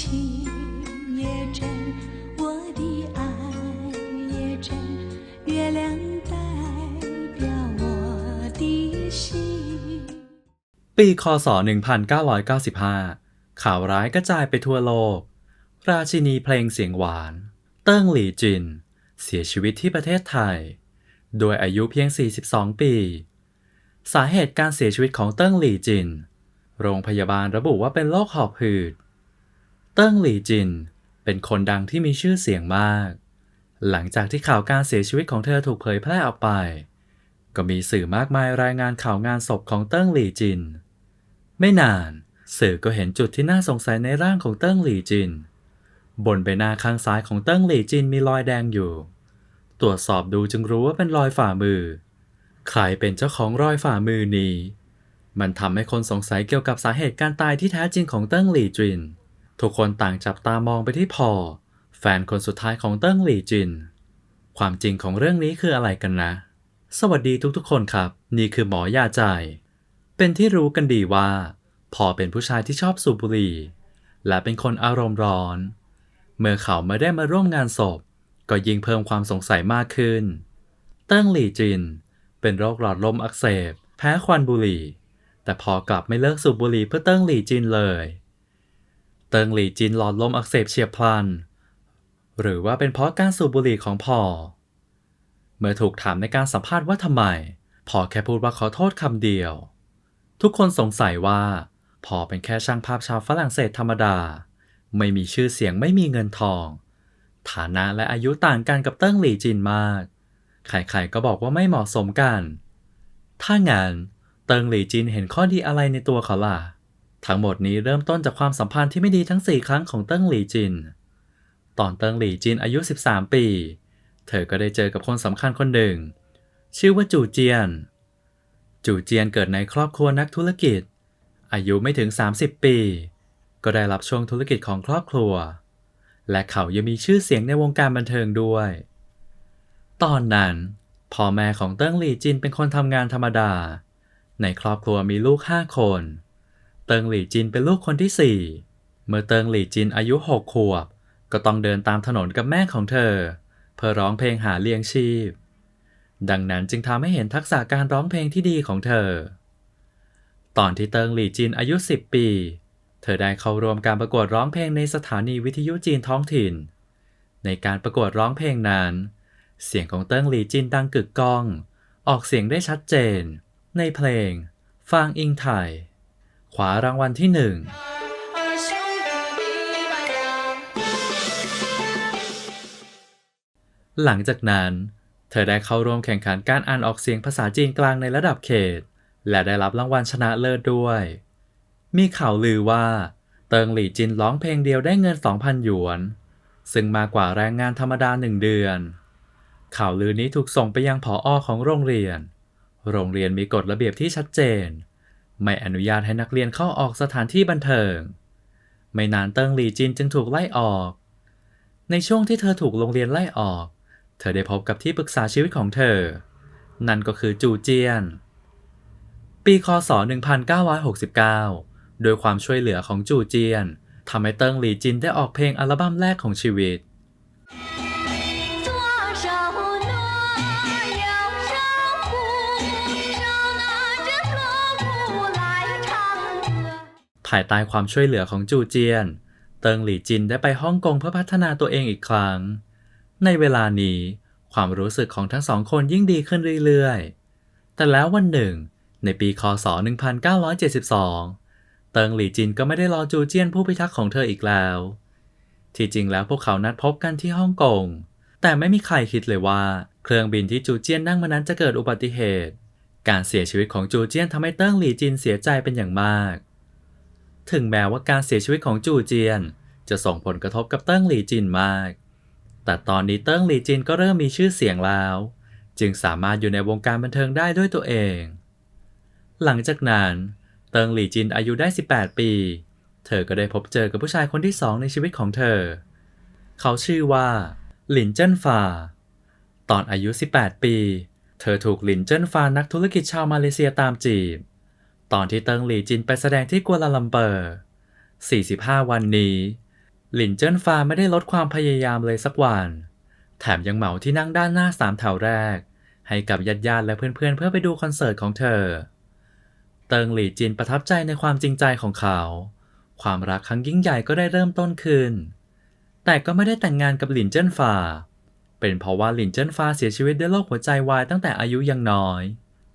情也真，我的爱也真，月亮代表我的心。 ปีคศ 1995 ข่าวร้ายกระจายไปทั่วโลก ราชินีเพลงเสียงหวาน เติ้งหลี่จิน เสียชีวิตที่ประเทศไทย โดยอายุเพียง 42 ปี สาเหตุการเสียชีวิตของเติ้งหลี่จิน โรงพยาบาลระบุว่าเป็นโรคหอบหืด เติ้งหลี่จิน เป็นคนดังที่มีชื่อเสียงมาก หลังจากที่ข่าวการเสียชีวิตของเธอถูกเผยแพร่ออกไป ก็มีสื่อมากมายรายงานข่าวงานศพของเติ้งหลี่จิน ไม่นาน สื่อก็เห็นจุดที่น่าสงสัยในร่างของเติ้งหลี่จิน บนใบหน้าข้างซ้ายของเติ้งหลี่จินมีรอยแดงอยู่ ตรวจสอบดูจึงรู้ว่าเป็นรอยฝ่ามือ ใครเป็นเจ้าของรอยฝ่ามือนี้ มันทำให้คนสงสัยเกี่ยวกับสาเหตุการตายที่แท้จริงของเติ้งหลี่จิน ทุกคนต่างจับตามองไปที่พอ แฟนคนสุดท้ายของเติ้งหลี่จิน ความจริงของเรื่องนี้คืออะไรกันนะ สวัสดีทุกๆ คนครับ นี่คือหมอยาใจ เป็นที่รู้กันดีว่า พอเป็นผู้ชายที่ชอบสูบบุหรี่ และเป็นคนอารมณ์ร้อน เมื่อเขาไม่ได้มาร่วมงานศพ ก็ยิ่งเพิ่มความสงสัยมากขึ้น เติ้งหลี่จิน เป็นโรคหลอดลมอักเสบ แพ้ควันบุหรี่ แต่พอกลับไม่เลิกสูบบุหรี่เพื่อเติ้งหลี่จินเลย เติงหลี่จินหลอดลมอักเสบเฉียบพลัน หรือว่าเป็นเพราะการสูบบุหรี่ของพอ เมื่อถูกถามในการสัมภาษณ์ว่าทำไม พอแค่พูดว่าขอโทษคำเดียว ทุกคนสงสัยว่า พอเป็นแค่ช่างภาพชาวฝรั่งเศสธรรมดา ไม่มีชื่อเสียงไม่มีเงินทอง ฐานะและอายุต่างกันกับเติ้งหลี่จินมาก ใครๆก็บอกว่าไม่เหมาะสมกัน ถ้างั้นเติ้งหลี่จินเห็นข้อดีอะไรในตัวเขาล่ะ ทั้งหมดนี้เริ่มต้นจากความสัมพันธ์ที่ไม่ดีทั้ง 4 ครั้งของเติ้งหลี่จิน ตอนเติ้งหลี่จินอายุ 13 ปี เธอก็ได้เจอกับคนสำคัญคนหนึ่ง ชื่อว่าจูเจียน จูเจียนเกิดในครอบครัวนักธุรกิจ อายุไม่ถึง 30 ปี ก็ได้รับช่วงธุรกิจของครอบครัว และเขายังมีชื่อเสียงในวงการบันเทิงด้วย ตอนนั้นพ่อแม่ของเติ้งหลี่จินเป็นคนทำงานธรรมดา ในครอบครัวมีลูก5คน เติงหลี่จินเป็นลูกคนที่ 4 เมื่อเติงหลี่จินอายุ 6 ขวบ ก็ต้องเดินตามถนนกับแม่ของเธอ เพื่อร้องเพลงหาเลี้ยงชีพ ดังนั้นจึงทำให้เห็นทักษะการร้องเพลงที่ดีของเธอ ตอนที่เติงหลี่จินอายุ 10 ปี เธอได้เข้าร่วมการประกวดร้องเพลงในสถานีวิทยุจีนท้องถิ่น ในการประกวดร้องเพลงนั้น เสียงของเติ้งหลี่จินดังกึกก้อง ออกเสียงได้ชัดเจน ในเพลงฟางอิงไทย ขวารางวัลที่หนึ่งหลังจากนั้น เธอได้เข้าร่วมแข่งขันการอ่านออกเสียงภาษาจีนกลางในระดับเขต และได้รับรางวัลชนะเลิศด้วย มีข่าวลือว่า เติงหลี่จินร้องเพลงเดียวได้เงิน 2,000 หยวน ซึ่งมากกว่าแรงงานธรรมดาหนึ่งเดือน ข่าวลือนี้ถูกส่งไปยังผออของโรงเรียน โรงเรียนมีกฎระเบียบที่ชัดเจน ไม่อนุญาตให้นักเรียนเข้าออกสถานที่บันเทิง ไม่นานเติ้งหลีจินจึงถูกไล่ออก ในช่วงที่เธอถูกโรงเรียนไล่ออก เธอได้พบกับที่ปรึกษาชีวิตของเธอ นั่นก็คือจูเจียน ปีคศ 1969 โดยความช่วยเหลือของจูเจียนทำให้เติ้งหลีจินได้ออกเพลงอัลบั้มแรกของชีวิต左 ภายใต้ความช่วยเหลือของจูเจียน เติงหลี่จินได้ไปฮ่องกงเพื่อพัฒนาตัวเองอีกครั้ง ในเวลานี้ ความรู้สึกของทั้งสองคนยิ่งดีขึ้นเรื่อยๆ แต่แล้ววันหนึ่ง ในปีคศ 1972 เติงหลี่จินก็ไม่ได้รอจูเจียนผู้พิทักษ์ของเธออีกแล้ว ที่จริงแล้วพวกเขานัดพบกันที่ฮ่องกง แต่ไม่มีใครคิดเลยว่า เครื่องบินที่จูเจียนนั่งมานั้นจะเกิดอุบัติเหตุ การเสียชีวิตของจูเจียนทำให้เติ้งหลี่จินเสียใจเป็นอย่างมาก ถึงแม้ว่าการเสียชีวิตของจูเจียน จะส่งผลกระทบกับเติ้งหลีจินมาก แต่ตอนนี้เติ้งหลีจินก็เริ่มมีชื่อเสียงแล้ว จึงสามารถอยู่ในวงการบันเทิงได้ด้วยตัวเอง หลังจากนั้นเติ้งหลีจินอายุได้ 18 ปี เธอก็ได้พบเจอกับผู้ชายคนที่สองในชีวิตของเธอ เขาชื่อว่า หลินเจิ้นฟา ตอนอายุ 18 ปี เธอถูกหลินเจิ้นฟานักธุรกิจชาวมาเลเซียตามจีบ ตอนที่เติงหลีจินไปแสดงที่กัวลาลัมเปอร์ 45 วันนี้ หลินเจิ้นฟ้าไม่ได้ลดความพยายามเลยสักวัน แถมยังเหมาที่นั่งด้านหน้าสามแถวแรก ให้กับญาติญาติและเพื่อนๆเพื่อไปดูคอนเสิร์ตของเธอ เติงหลีจินประทับใจในความจริงใจของเขา ความรักครั้งยิ่งใหญ่ก็ได้เริ่มต้นขึ้น แต่ก็ไม่ได้แต่งงานกับหลินเจิ้นฟ้าเป็นเพราะว่าหลินเจิ้นฟ้าเสียชีวิตด้วยโรคหัวใจวายตั้งแต่อายุยังน้อย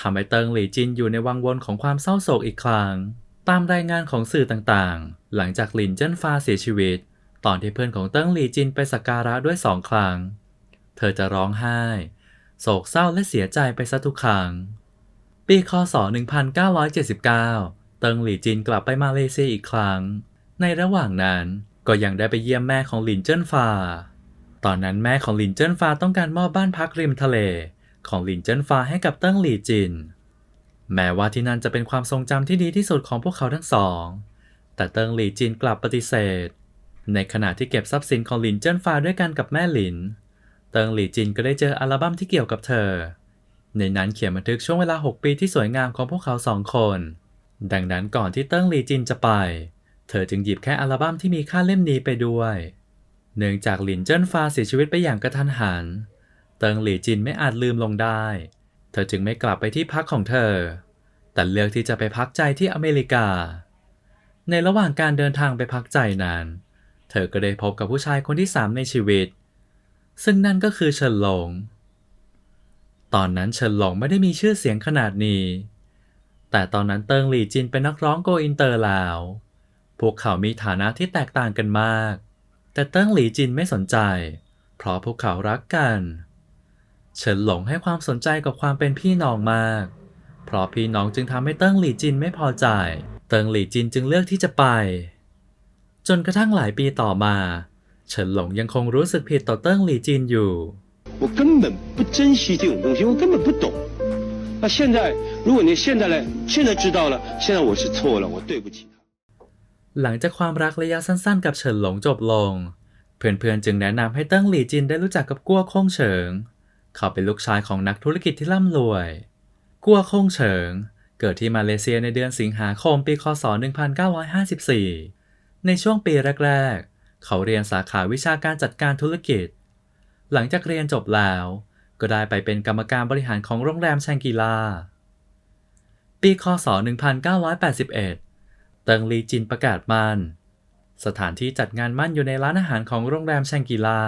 ทำให้เติงหลี่จินอยู่ในวังวนของความเศร้าโศกอีกครั้ง ตามรายงานของสื่อต่างๆ หลังจากหลินเจิ้นฟ้าเสียชีวิต ตอนที่เพื่อนของเติงหลี่จินไปสักการะด้วยสองครั้ง เธอจะร้องไห้ โศกเศร้าและเสียใจไปซะทุกครั้ง ปีคศ 1979 เติงหลี่จินกลับไปมาเลเซียอีกครั้ง ในระหว่างนั้นก็ยังได้ไปเยี่ยมแม่ของหลินเจิ้นฟา ตอนนั้นแม่ของหลินเจิ้นฟาต้องการมอบบ้านพักริมทะเล ของหลินเจิ้นฟ้าให้กับเติ้งหลี่จิน แม้ว่าที่นั่นจะเป็นความทรงจำที่ดีที่สุดของพวกเขาทั้งสอง แต่เติ้งหลี่จินกลับปฏิเสธ ในขณะที่เก็บทรัพย์สินของหลินเจิ้นฟ้าด้วยกันกับแม่หลิน เติ้งหลี่จินก็ได้เจออัลบั้มที่เกี่ยวกับเธอ ในนั้นเขียนบันทึกช่วงเวลา 6 ปีที่สวยงามของพวกเขาสองคน ดังนั้นก่อนที่เติ้งหลี่จินจะไป เธอจึงหยิบแค่อัลบั้มที่มีค่าเล่มนี้ไปด้วย เนื่องจากหลินเจิ้นฟ้าเสียชีวิตไปอย่างกระทันหัน เติงหลี่จินไม่อาจลืมลงได้ เธอจึงไม่กลับไปที่พักของเธอ แต่เลือกที่จะไปพักใจที่อเมริกา ในระหว่างการเดินทางไปพักใจนั้น เธอก็ได้พบกับผู้ชายคนที่สามในชีวิต ซึ่งนั่นก็คือเฉินหลง ตอนนั้นเฉินหลงไม่ได้มีชื่อเสียงขนาดนี้ แต่ตอนนั้นเติงหลี่จินเป็นนักร้องโกอินเตอร์แล้ว พวกเขามีฐานะที่แตกต่างกันมาก แต่เติ้งหลี่จินไม่สนใจ เพราะพวกเขารักกัน เฉินหลงให้ความสนใจกับความเป็นพี่น้องมาก เพราะพี่น้องจึงทำให้เติ้งหลี่จินไม่พอใจ เติ้งหลี่จินจึงเลือกที่จะไป จนกระทั่งหลายปีต่อมา เฉินหลงยังคงรู้สึกผิดต่อเติ้งหลี่จินอยู่ 我根本不珍惜这种东西，我根本不懂。那现在，如果你现在来，现在知道了，现在我是错了，我对不起他。 หลังจากความรักระยะสั้นๆ กับเฉินหลงจบลง เพื่อนๆจึงแนะนำให้เติ้งหลี่จินได้รู้จักกับกัวคงเฉิง เขาเป็นลูกชายของนักธุรกิจที่ร่ำรวย กัวคงเฉิง เกิดที่มาเลเซียในเดือนสิงหาคมปีคศ 1954 ในช่วงปีแรก ๆ เขาเรียนสาขาวิชาการจัดการธุรกิจ หลังจากเรียนจบแล้ว ก็ได้ไปเป็นกรรมการบริหารของโรงแรมแชงกีลา ปีคศ 1981 เติงลีจินประกาศมั่นสถานที่จัดงานมั่นอยู่ในร้านอาหารของโรงแรมแชงกีลา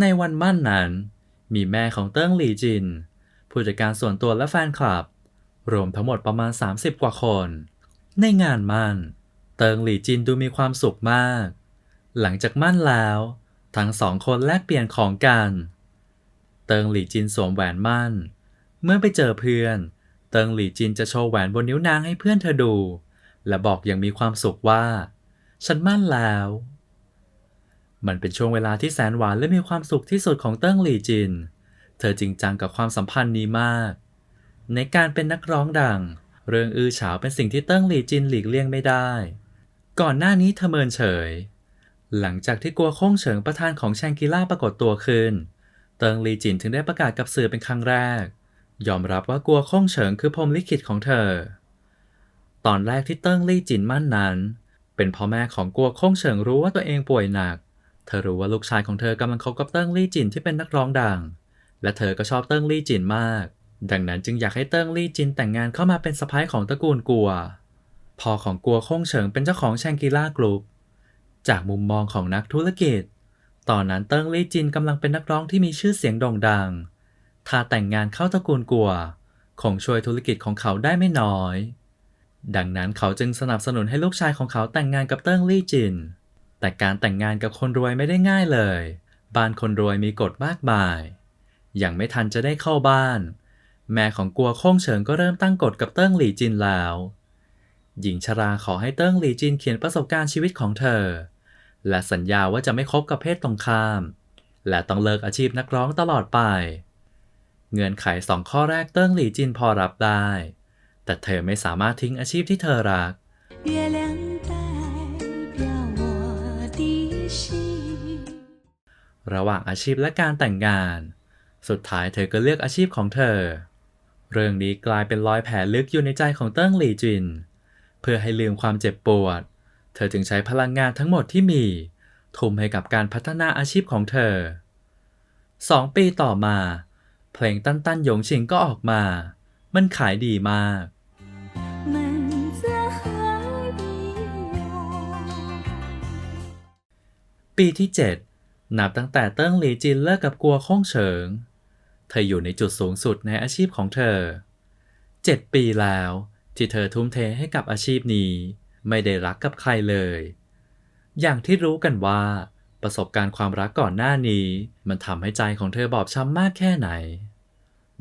ในวันมั่นนั้น มีแม่ของเติ้งหลี่จิน ผู้จัดการส่วนตัวและแฟนคลับ รวมทั้งหมดประมาณ 30 กว่าคน ในงานมั่น เติงหลี่จินดูมีความสุขมาก หลังจากมั่นแล้ว ทั้งสองคนแลกเปลี่ยนของกัน เติงหลี่จินสวมแหวนมั่น เมื่อไปเจอเพื่อน เติงหลี่จินจะโชว์แหวนบนนิ้วนางให้เพื่อนเธอดู และบอกอย่างมีความสุขว่า ฉันมั่นแล้ว มันเป็นช่วงเวลาที่แสนหวานและมีความสุขที่สุดของเติ้งหลี่จิน เธอจริงจังกับความสัมพันธ์นี้มาก ในการเป็นนักร้องดัง เรื่องอื้อฉาวเป็นสิ่งที่เติ้งหลี่จินหลีกเลี่ยงไม่ได้ ก่อนหน้านี้เธอเมินเฉย หลังจากที่กลัวคงเฉิงประธานของแชงกิล่าปรากฏตัวขึ้น เติ้งหลี่จินถึงได้ประกาศกับสื่อเป็นครั้งแรก ยอมรับว่ากลัวคงเฉิงคือพรมลิขิตของเธอ ตอนแรกที่เติ้งลี่จินมั่นนั้น เป็นพ่อแม่ของกลัวคงเฉิงรู้ว่าตัวเองป่วยหนัก เธอรู้ว่าลูกชายของเธอกำลังคบกับเติ้งลี่จินที่เป็นนักร้องดัง และเธอก็ชอบเติ้งลี่จินมาก ดังนั้นจึงอยากให้เติ้งลี่จินแต่งงานเข้ามาเป็นสะพ้ายของตระกูลกัว พ่อของกัวคงเฉิงเป็นเจ้าของแชงกิล่ากรุ๊ป จากมุมมองของนักธุรกิจ ตอนนั้นเติ้งลี่จินกำลังเป็นนักร้องที่มีชื่อเสียงโด่งดัง ถ้าแต่งงานเข้าตระกูลกัว คงช่วยธุรกิจของเขาได้ไม่น้อย ดังนั้นเขาจึงสนับสนุนให้ลูกชายของเขาแต่งงานกับเติ้งลี่จิน แต่การแต่งงานกับคนรวยไม่ได้ง่ายเลย บ้านคนรวยมีกฎมากมาย ยังไม่ทันจะได้เข้าบ้าน แม่ของกัวคงเฉิงก็เริ่มตั้งกฎกับเติ้งหลี่จินแล้ว หญิงชราขอให้เติ้งหลี่จินเขียนประสบการณ์ชีวิตของเธอ และสัญญาว่าจะไม่คบกับเพศตรงข้าม และต้องเลิกอาชีพนักร้องตลอดไป เงื่อนไขสองข้อแรกเติ้งหลี่จินพอรับได้ แต่เธอไม่สามารถทิ้งอาชีพที่เธอรัก ระหว่างอาชีพและการแต่งงาน สุดท้ายเธอก็เลือกอาชีพของเธอ เรื่องนี้กลายเป็นรอยแผลลึกอยู่ในใจของเติ้งหลี่จิน เพื่อให้ลืมความเจ็บปวด เธอจึงใช้พลังงานทั้งหมดที่มี ทุ่มให้กับการพัฒนาอาชีพของเธอสองปีต่อมา เพลงตันตันหยงชิงก็ออกมา มันขายดีมากปีที่ นับตั้งแต่เติ้งหลีจินเลิกกับกัวข้องเฉิง เธออยู่ในจุดสูงสุดในอาชีพของเธอ7ปีแล้วที่เธอทุ่มเทให้กับอาชีพนี้ ไม่ได้รักกับใครเลย อย่างที่รู้กันว่า ประสบการณ์ความรักก่อนหน้านี้ มันทำให้ใจของเธอบอบช้ำมากแค่ไหน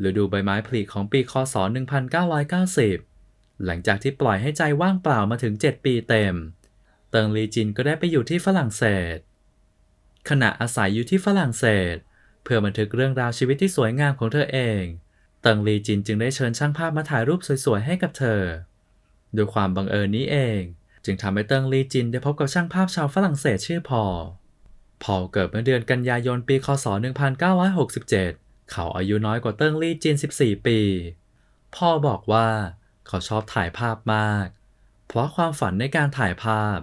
ฤดูใบไม้ผลิของปีคศ 1990 หลังจากที่ปล่อยให้ใจว่างเปล่ามาถึง 7 ปีเต็ม เติงลีจินก็ได้ไปอยู่ที่ฝรั่งเศส ขณะอาศัยอยู่ที่ฝรั่งเศส เพื่อบันทึกเรื่องราวชีวิตที่สวยงามของเธอเองเติงลีจินจึงได้เชิญช่างภาพมาถ่ายรูปสวยๆให้กับเธอโดยความบังเอิญนี้เอง จึงทำให้เติงลีจินได้พบกับช่างภาพชาวฝรั่งเศสชื่อพอพอเกิดเมื่อเดือนกันยายนปีคศ 1967 เขาอายุน้อยกว่าเติ้งลี่จิน 14 ปี พ่อบอกว่าเขาชอบถ่ายภาพมาก เพราะความฝันในการถ่ายภาพ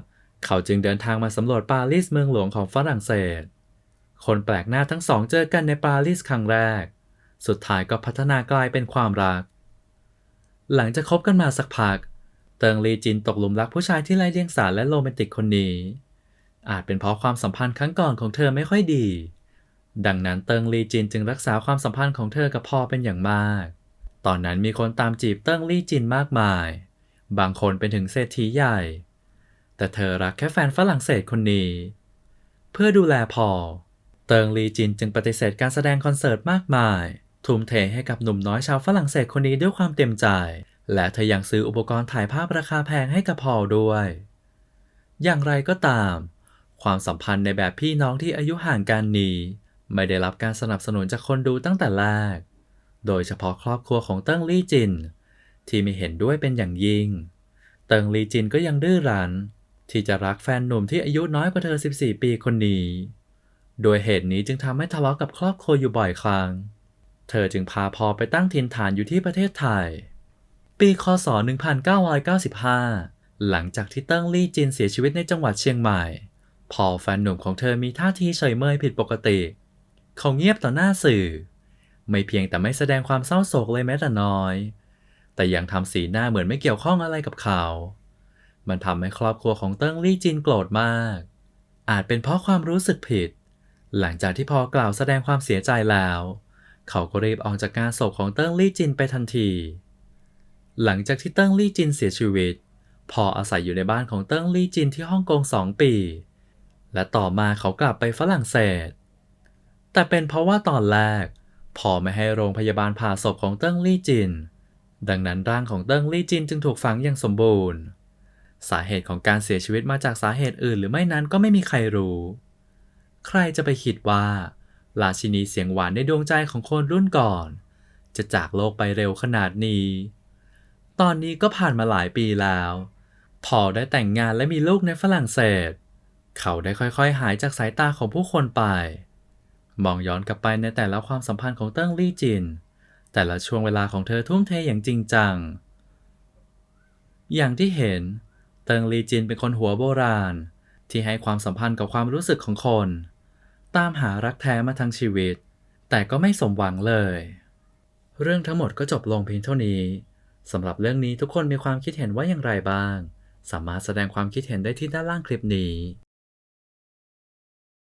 เขาจึงเดินทางมาสำรวจปารีสเมืองหลวงของฝรั่งเศส คนแปลกหน้าทั้งสองเจอกันในปารีสครั้งแรก สุดท้ายก็พัฒนากลายเป็นความรัก หลังจากคบกันมาสักพัก เติงลีจินตกหลุมรักผู้ชายที่ไร้เดียงสาและโรแมนติกคนนี้ อาจเป็นเพราะความสัมพันธ์ครั้งก่อนของเธอไม่ค่อยดี ดังนั้นเติงลีจินจึงรักษาความสัมพันธ์ของเธอกับพ่อเป็นอย่างมาก ตอนนั้นมีคนตามจีบเติงลีจินมากมาย บางคนเป็นถึงเศรษฐีใหญ่ แต่เธอรักแค่แฟนฝรั่งเศสคนนี้ เพื่อดูแลพอลเติงลีจินจึงปฏิเสธการแสดงคอนเสิร์ตมากมาย ทุ่มเทให้กับหนุ่มน้อยชาวฝรั่งเศสคนนี้ด้วยความเต็มใจ และเธอยังซื้ออุปกรณ์ถ่ายภาพราคาแพงให้กับพอลด้วย อย่างไรก็ตาม ความสัมพันธ์ในแบบพี่น้องที่อายุห่างกันนี้ ไม่ได้รับการสนับสนุนจากคนดูตั้งแต่แรก โดยเฉพาะครอบครัวของเติ้งลี่จิน ที่ไม่เห็นด้วยเป็นอย่างยิ่ง เติงลี่จินก็ยังดื้อรั้น ที่จะรักแฟนหนุ่มที่อายุน้อยกว่าเธอ 14 ปีคนนี้ โดยเหตุนี้จึงทำให้ทะเลาะกับครอบครัวอยู่บ่อยครั้ง เธอจึงพาพอไปตั้งถิ่นฐานอยู่ที่ประเทศไทย ปีคศ 1995 หลังจากที่เติ้งลี่จินเสียชีวิตในจังหวัดเชียงใหม่ พอแฟนหนุ่มของเธอมีท่าทีเฉยเมยผิดปกติ เขาเงียบต่อหน้าสื่อ ไม่เพียงแต่ไม่แสดงความเศร้าโศกเลยแม้แต่น้อย แต่ยังทำสีหน้าเหมือนไม่เกี่ยวข้องอะไรกับเขา มันทำให้ครอบครัวของเติ้งลี่จินโกรธมาก อาจเป็นเพราะความรู้สึกผิด หลังจากที่พอกล่าวแสดงความเสียใจแล้ว เขาก็รีบออกจากงานศพของเติ้งลี่จินไปทันที หลังจากที่เติ้งลี่จินเสียชีวิตพออาศัยอยู่ในบ้านของเติ้งลี่จินที่ฮ่องกงสองปี และต่อมาเขากลับไปฝรั่งเศส แต่เป็นเพราะว่าตอนแรกพอไม่ให้โรงพยาบาลผ่าศพของเติ้งลี่จิน ดังนั้นร่างของเติ้งลี่จินจึงถูกฝังอย่างสมบูรณ์ สาเหตุของการเสียชีวิตมาจากสาเหตุอื่นหรือไม่นั้นก็ไม่มีใครรู้ ใครจะไปคิดว่าราชินีเสียงหวานในดวงใจของคนรุ่นก่อน จะจากโลกไปเร็วขนาดนี้ ตอนนี้ก็ผ่านมาหลายปีแล้วพอได้แต่งงานและมีลูกในฝรั่งเศส เขาได้ค่อยๆ หายจากสายตาของผู้คนไป มองย้อนกลับไปในแต่ละความสัมพันธ์ของเติ้งลี่จิน แต่ละช่วงเวลาของเธอทุ่มเทอย่างจริงจัง อย่างที่เห็น เติงลีจินเป็นคนหัวโบราณ ที่ให้ความสัมพันธ์กับความรู้สึกของคน ตามหารักแท้มาทั้งชีวิต แต่ก็ไม่สมหวังเลย เรื่องทั้งหมดก็จบลงเพียงเท่านี้สำหรับเรื่องนี้ทุกคนมีความคิดเห็นว่าอย่างไรบ้าง สามารถแสดงความคิดเห็นได้ที่ด้านล่างคลิปนี้